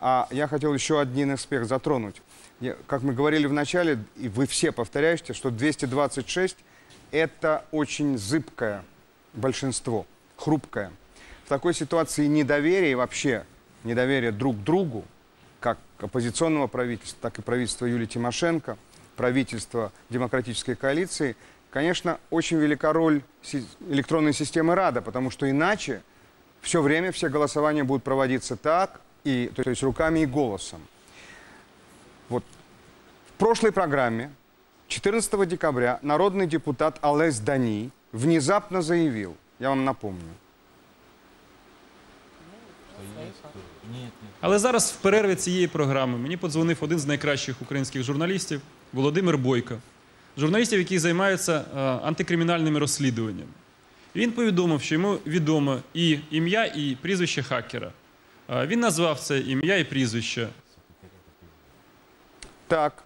А я хотел еще один аспект затронуть. Я- как мы говорили в начале, и вы все повторяете, что 226 – это очень зыбкое большинство, хрупкое. В такой ситуации недоверие вообще недоверие друг другу, как оппозиционного правительства, так и правительства Юлии Тимошенко, правительства демократической коалиции, конечно, очень велика роль электронной системы РАДА, потому что иначе все время все голосования будут проводиться так, и, то есть руками и голосом. Вот в прошлой программе 14 декабря народный депутат Алес Дани внезапно заявил, я вам напомню, Але зараз в перерві цієї програми мені подзвонив один з найкращих українських журналістів Володимир Бойко, журналістів, які займаються е, антикримінальними розслідуваннями. Він повідомив, що йому відомо і ім'я, і прізвище хакера. Е, Він назвав це ім'я і прізвище. Так,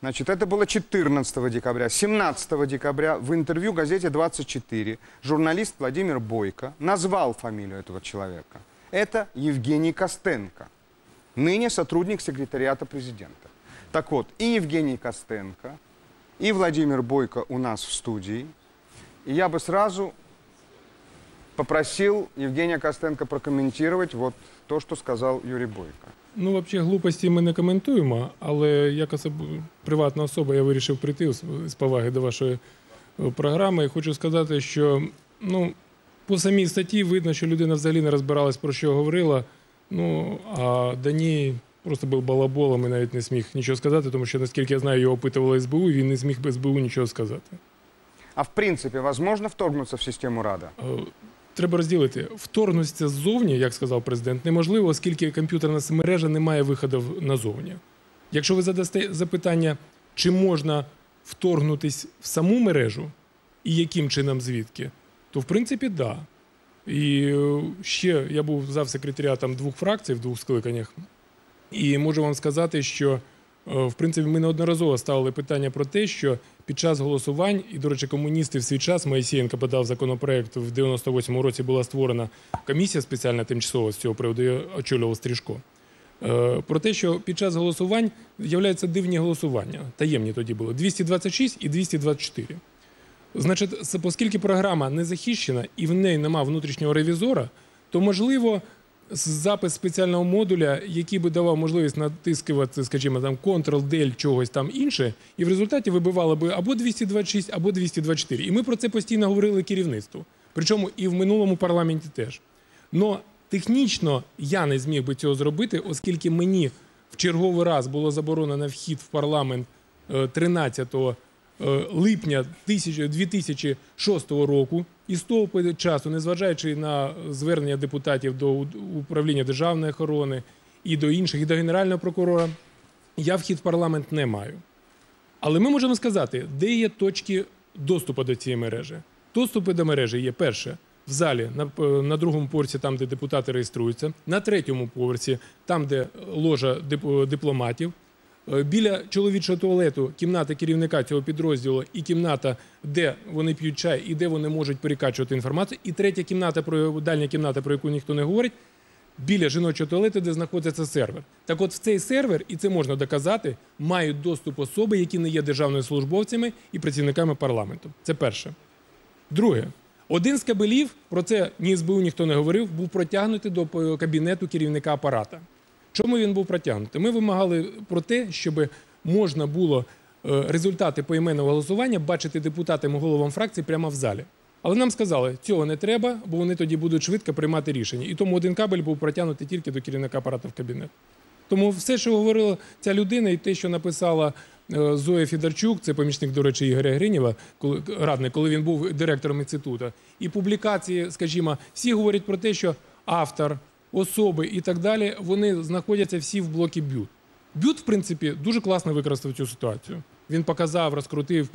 значит, это было 14 декабря. 17 декабря в интервью газете «24» журналист Владимир Бойко назвал фамилию этого человека. Это Евгений Костенко, ныне сотрудник секретариата президента. Так вот, и Евгений Костенко, и Владимир Бойко у нас в студии. И я бы сразу попросил Евгения Костенко прокомментировать вот то, что сказал Юрий Бойко. Ну, взагалі, глупості ми не коментуємо, але як особ... приватна особа я вирішив прийти з поваги до вашої е, програми. І хочу сказати, що ну, по самій статті видно, що людина взагалі не розбиралась, про що говорила. Ну, а Дані просто був балаболом і навіть не зміг нічого сказати, тому що, наскільки я знаю, його опитували СБУ, і він не зміг без СБУ нічого сказати. А в принципе, возможно вторгнуться в систему РАДА? Треба розділити. Вторгнутися ззовні, як сказав президент, неможливо, оскільки комп'ютерна мережа не має виходу назовні. Якщо ви задасте запитання, чи можна вторгнутись в саму мережу і яким чином звідки, то в принципі да. І е, ще я був завсекретаріатом двох фракцій в двох скликаннях, і можу вам сказати, що е, в принципі ми неодноразово ставили питання про те, що під час голосувань, і, до речі, комуністи в свій час Моїсієнко подав законопроект в 98-му році була створена комісія спеціальна тимчасова з цього приводу, її очолював Стріжко. Е, Про те, що під час голосувань являються дивні голосування. Таємні тоді були 226 і 224. Значить, оскільки програма не захищена і в неї нема внутрішнього ревізора, то можливо запис спеціального модуля, який би давав можливість натискувати, скажімо, там Ctrl-Del чогось там інше, і в результаті вибивало би або 226, або 224. І ми про це постійно говорили керівництву. Причому і в минулому парламенті теж. Но технічно я не зміг би цього зробити, оскільки мені в черговий раз було заборонено вхід в парламент е, 13 е, липня 1000 2006 року. І з того часу, незважаючи на звернення депутатів до управління державної охорони і до інших, і до генерального прокурора, я вхід в парламент не маю. Але ми можемо сказати, де є точки доступу до цієї мережі. Доступи до мережі є перше в залі, на, на другому поверсі, там, де депутати реєструються, на третьому поверсі, там, де ложа дип- дипломатів. Е, Біля чоловічого туалету кімната керівника цього підрозділу і кімната, де вони п'ють чай і де вони можуть перекачувати інформацію. І третя кімната, дальня кімната, про яку ніхто не говорить, біля жіночого туалету, де знаходиться сервер. Так от в цей сервер, і це можна доказати, мають доступ особи, які не є державними службовцями і працівниками парламенту. Це перше. Друге, один з кабелів, про це ні СБУ ніхто не говорив, був протягнутий до е, кабінету керівника апарата. Чому він був протягнутий? Ми вимагали про те, щоб можна було е, результати поіменного голосування бачити депутатам і головам фракцій прямо в залі. Але нам сказали, цього не треба, бо вони тоді будуть швидко приймати рішення. І тому один кабель був протягнутий тільки до керівника апарату в кабінет. Тому все, що говорила ця людина, і те, що написала е, Зоя Фідорчук, це помічник, до речі, Ігоря Гринєва, коли радник, коли він був директором інституту, і публікації, скажімо, всі говорять про те, що автор, особи і так далі, вони знаходяться всі в блокі бют. Бют, в принципі, дуже класно використав цю ситуацію. Він показав, розкрутив,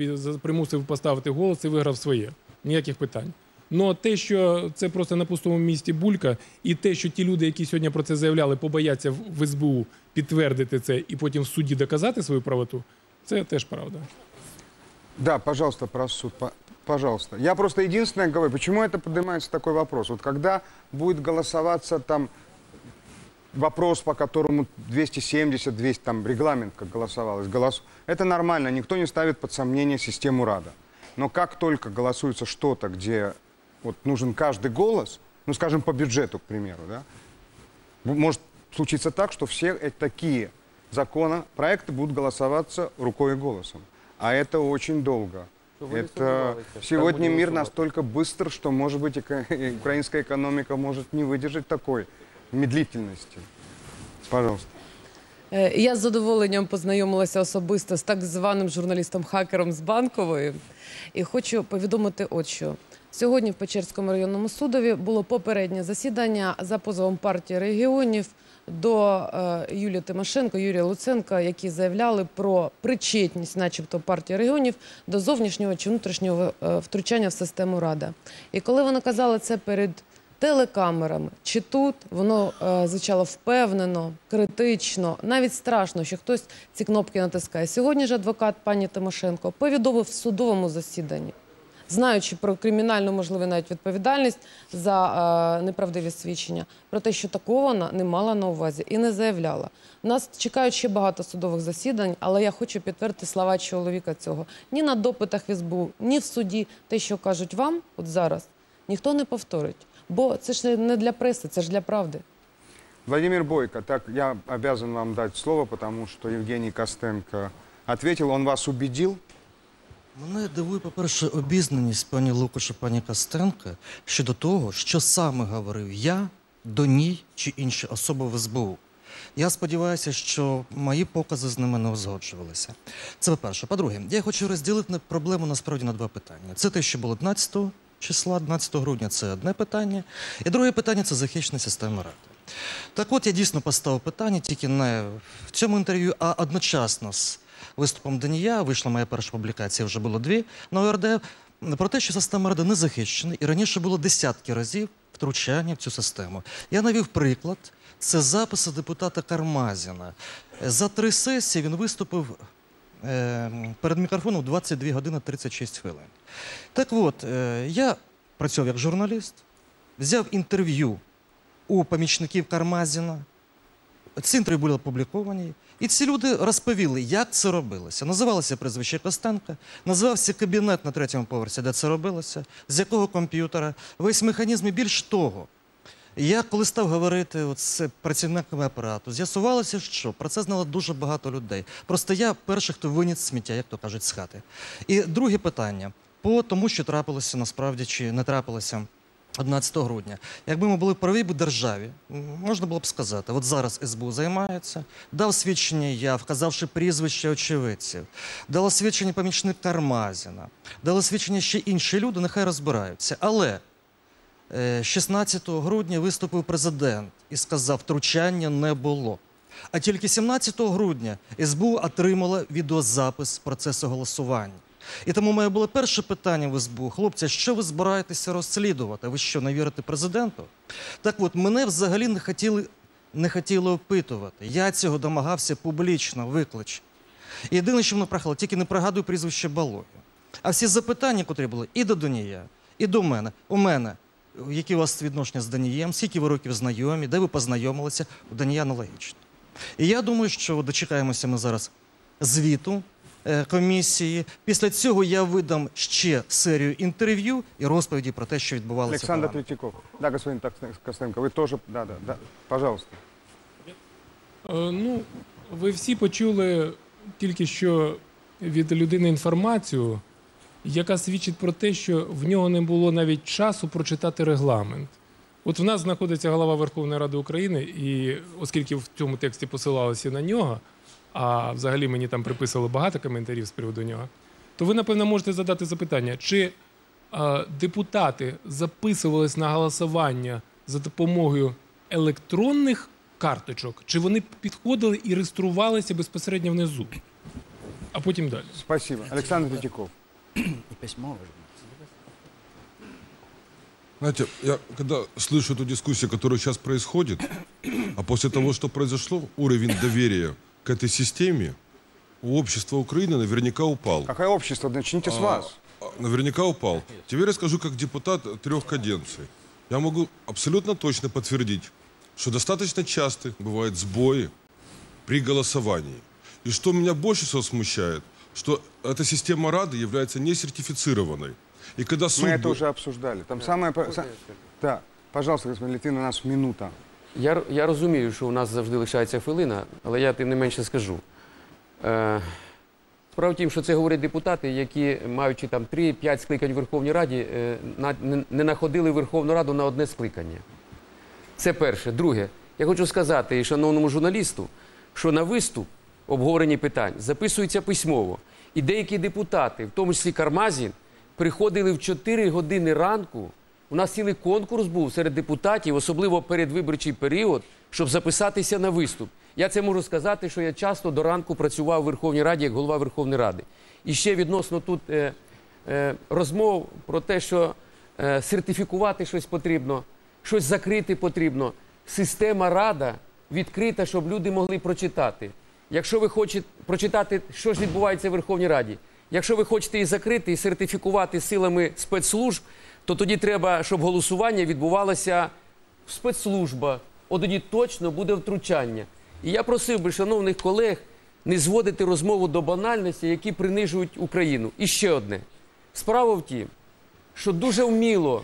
примусив поставити голос і виграв своє. Ніяких питань. Ну те, що це просто на пустому місці булька, і те, що ті люди, які сьогодні про це заявляли, побояться в СБУ підтвердити це і потім в суді доказати свою правоту, це теж правда. Да, пожалуйста, про суд. По- Пожалуйста. Я просто единственное говорю, почему это поднимается такой вопрос. Вот когда будет голосоваться там вопрос, по которому 270, 200, там регламент, как голосовалось, голос... это нормально, никто не ставит под сомнение систему Рада. Но как только голосуется что-то, где вот нужен каждый голос, ну, скажем, по бюджету, к примеру, да, может случиться так, что все э- такие законопроекты будут голосоваться рукой и голосом. А это очень долго. Щоб ви не Это сумнівалися, так сегодня буде мир голосувати. настолько быстр, что, может быть, эко- украинская экономика может не выдержать такой медлительности. Пожалуйста. Е, Я з задоволенням познайомилася особисто з так званим журналістом-хакером з банкової. І хочу повідомити, от що сьогодні в Печерському районному судові було попереднє засідання за позовом партії регіонів до е, Юлії Тимошенко, Юрія Луценка, які заявляли про причетність, начебто, партії регіонів до зовнішнього чи внутрішнього е, втручання в систему Рада. І коли вони казали це перед телекамерами чи тут воно е, звучало впевнено, критично, навіть страшно, що хтось ці кнопки натискає. Сьогодні ж адвокат пані Тимошенко повідомив в судовому засіданні, знаючи про кримінальну можливу навіть відповідальність за е, неправдиві свідчення, про те, що такого вона не мала на увазі і не заявляла. Нас чекають ще багато судових засідань, але я хочу підтвердити слова чоловіка цього. Ні на допитах в СБУ, ні в суді, те, що кажуть вам, от зараз, ніхто не повторить. Бо це ж не для преси, це ж для правди. Владимир Бойко, так я обязан вам дать слово, потому что Евгений Костенко ответил, он вас убедил. Мене дивує, по-перше, обізнаність пані Лукаша, пані Костенка щодо того, що саме говорив я до ній чи інші особи в СБУ. Я сподіваюся, що мої покази з ними не узгоджувалися. Це по-перше. По-друге, я хочу розділити проблему насправді на два питання. Це те, що було 11 числа, 11 грудня це одне питання. І друге питання це захищена система ради. Так от я дійсно поставив питання тільки не в цьому інтерв'ю, а одночасно з виступом Данія вийшла моя перша публікація, вже було дві на ОРД, про те, що система ради не захищена, і раніше було десятки разів втручання в цю систему. Я навів приклад. Це записи депутата Кармазіна. За три сесії він виступив е, перед мікрофоном 22 години 36 хвилин. Так от, е, я працював як журналіст, взяв інтерв'ю у помічників Кармазіна. Ці інтерв'ю були опубліковані. І ці люди розповіли, як це робилося. Називалося прізвище Костенка, називався кабінет на третьому поверсі, де це робилося, з якого комп'ютера, весь механізм і більш того. Я коли став говорити з працівниками апарату, з'ясувалося, що про це знало дуже багато людей. Просто я перший, хто виніс сміття, як то кажуть, з хати. І друге питання по тому, що трапилося насправді чи не трапилося 11 грудня. Якби ми були в правій державі, можна було б сказати, от зараз СБУ займається, дав свідчення я, вказавши прізвище очевидців, дала свідчення помічник Кармазіна, дали свідчення ще інші люди, нехай розбираються. Але е, 16 грудня виступив президент і сказав, втручання не було. А тільки 17 грудня СБУ отримала відеозапис процесу голосування. І тому моє було перше питання в СБУ. Хлопці, що ви збираєтеся розслідувати? Ви що, не вірите президенту? Так от, мене взагалі не хотіли, не хотіли опитувати. Я цього домагався публічно, виклич. Єдине, що воно прохало, тільки не пригадую прізвище Балоги. А всі запитання, котрі були і до Донія, і до мене, у мене, які у вас відношення з Данієм, скільки ви років знайомі, де ви познайомилися, у Данія аналогічно. І я думаю, що дочекаємося ми зараз звіту комісії. Після цього я видам ще серію інтерв'ю і розповіді про те, що відбувалося. парламенті. Третьяков. Да, господин Костенко, вы тоже, да, да, да, пожалуйста. Е, Ну, ви всі почули тільки що від людини інформацію, яка свідчить про те, що в нього не було навіть часу прочитати регламент. От в нас знаходиться голова Верховної Ради України, і оскільки в цьому тексті посилалися на нього, а взагалі мені там приписали багато коментарів з приводу нього, то ви, напевно, можете задати запитання, чи е, депутати записувались на голосування за допомогою електронних карточок, чи вони підходили і реєструвалися безпосередньо внизу, а потім далі. Спасибо. Александр Третьяков. І письмово ж. Знаете, я когда слышу эту дискуссию, которая сейчас происходит, а после того, что произошло, уровень доверия к этой системе у общества Украины наверняка упал. Какое общество? Начните с вас. А, Наверняка упал. Теперь я скажу как депутат трех каденций. Я могу абсолютно точно подтвердить, что достаточно часто бывают сбои при голосовании. И что меня больше всего смущает, что эта система Рады является не сертифицированной. И когда суд... Мы это уже обсуждали. Там самое... по- са- Да, пожалуйста, господин Литвин, у нас минута. Я, я розумію, що у нас завжди лишається хвилина, але я тим не менше скажу. Е, справа в тім, що це говорять депутати, які, маючи там 3-5 скликань в Верховній Раді, е, на, не, не находили Верховну Раду на одне скликання. Це перше. Друге, я хочу сказати і шановному журналісту, що на виступ обговорені питань записуються письмово. І деякі депутати, в тому числі Кармазін, приходили в 4 години ранку. У нас цілий конкурс був серед депутатів, особливо передвиборчий період, щоб записатися на виступ. Я це можу сказати, що я часто до ранку працював у Верховній Раді як голова Верховної Ради. І ще відносно тут е, е, розмов про те, що е, сертифікувати щось потрібно, щось закрити потрібно. Система Рада відкрита, щоб люди могли прочитати. Якщо ви хочете прочитати, що ж відбувається в Верховній Раді, якщо ви хочете її закрити і сертифікувати силами спецслужб, то тоді треба, щоб голосування відбувалося в спецслужбах. От тоді точно буде втручання. І я просив би, шановних колег, не зводити розмову до банальності, які принижують Україну. І ще одне. Справа в тім, що дуже вміло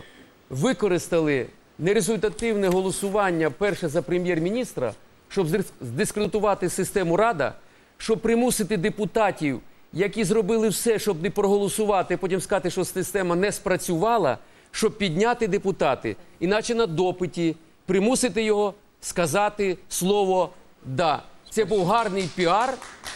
використали нерезультативне голосування перше за прем'єр-міністра, щоб здискредитувати систему Рада, щоб примусити депутатів, які зробили все, щоб не проголосувати, потім сказати, що система не спрацювала, щоб підняти депутати, іначе на допиті примусити його сказати слово да. Це був гарний піар,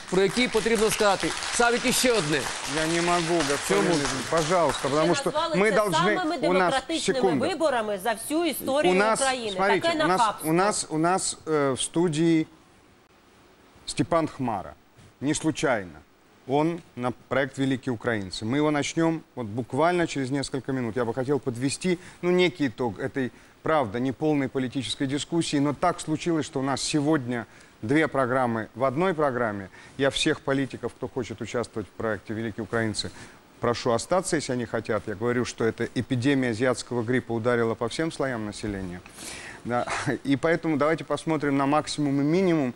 про який потрібно сказати. Савік, і ще одне. Я не могу, господин Почему? Литвин, пожалуйста, потому Ви что назвали мы це должны... самими У нас, демократичними секунду. виборами за всю історію у нас, України. смотрите, Таке у нас, нахабство. у нас, у нас э, в студии Степан Хмара. Не случайно. Он на проект «Великие украинцы». Мы его начнем вот буквально через несколько минут. Я бы хотел подвести, ну, некий итог этой, правда, неполной политической дискуссии, но так случилось, что у нас сегодня две программы в одной программе. Я всех политиков, кто хочет участвовать в проекте «Великие украинцы», прошу остаться, если они хотят. Я говорю, что эта эпидемия азиатского гриппа ударила по всем слоям населения. Да. И поэтому давайте посмотрим на максимум и минимум.